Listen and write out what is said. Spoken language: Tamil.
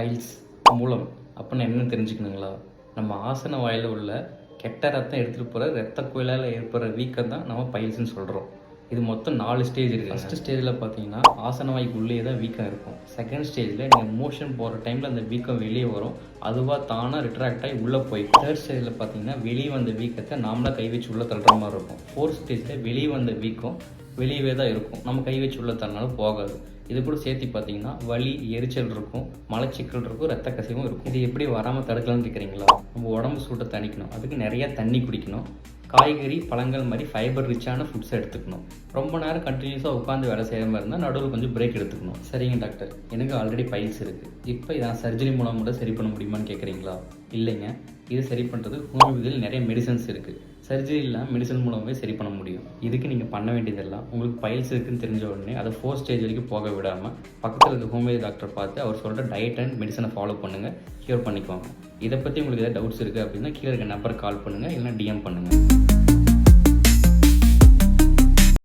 பைல்ஸ் மூலம் அப்படின்னு என்னன்னு தெரிஞ்சுக்கணுங்களா? நம்ம ஆசன வாயில் உள்ள கெட்ட ரத்தம் எடுத்துகிட்டு போகிற ரத்த குயிலால் ஏற்படுற வீக்கம் தான் நம்ம பைல்ஸ்னு சொல்கிறோம் இது மொத்தம் நாலு ஸ்டேஜ் இருக்குது ஃபஸ்ட்டு ஸ்டேஜில் பார்த்தீங்கன்னா ஆசன வாய்க்கு உள்ளே தான் வீக்கம் இருக்கும். செகண்ட் ஸ்டேஜில் நீங்கள் மோஷன் போகிற டைமில் அந்த வீக்கம் வெளியே வரும். அதுவாக தானாக ரிட்ராக்ட் ஆகி உள்ளே போய் தேர்ட் ஸ்டேஜில் பார்த்தீங்கன்னா வெளியே வந்த வீக்கத்தை நாமளாக கை வச்சு உள்ளே தள்ளுற மாதிரி இருக்கும். ஃபோர்த் ஸ்டேஜில் வெளியே வந்த வீக்கம் வெளியவே தான் இருக்கும். நம்ம கை வச்சு உள்ளே தள்ளினாலும் போகாது. இது கூட சேர்த்து பார்த்தீங்கன்னா வலி எரிச்சல் இருக்கும் மலச்சிக்கல் இருக்கும் ரத்த கசிவும் இருக்கும். இது எப்படி வராமல் தடுக்கலாம்னு கேட்குறீங்களா நம்ம உடம்பு சூட்டை தணிக்கணும். அதுக்கு நிறையா தண்ணி குடிக்கணும். காய்கறி பழங்கள் மாதிரி ஃபைபர் ரிச்சான ஃபுட்ஸ் எடுத்துக்கணும். ரொம்ப நேரம் கண்டினியூஸாக உட்காந்து வேலை செய்கிற மாதிரி இருந்தால் நடுவில் கொஞ்சம் பிரேக் எடுத்துக்கணும். சரிங்க டாக்டர் எனக்கு ஆல்ரெடி பைல்ஸ் இருக்குது இப்போ இதான் சர்ஜரி மூலம் கூட சரி பண்ண முடியுமான்னு கேட்குறீங்களா இல்லைங்க. இது சரி பண்ணுறது ஹோமியோபதியில் நிறைய மெடிசன்ஸ் இருக்குது சர்ஜரி இல்லாமல் மெடிசன் மூலமாகவே சரி பண்ண முடியும். இதுக்கு நீங்கள் பண்ண வேண்டியதெல்லாம் உங்களுக்கு பைல்ஸ் இருக்குன்னு தெரிஞ்ச உடனே அதை ஃபோர் ஸ்டேஜ் வரைக்கும் போக விடாமல் பக்கத்தில் இருக்க ஹோமியோபதி டாக்டர் பார்த்து அவர் சொல்கிற டயட் அண்ட் மெடிசனை ஃபாலோ பண்ணுங்கள் க்யூர் பண்ணிக்குவாங்க இதை பற்றி உங்களுக்கு ஏதாவது டவுட்ஸ் இருக்குது அப்படின்னா கீழே இருக்க நம்பர் கால் பண்ணுங்கள் இல்லைன்னா டிஎம் பண்ணுங்கள்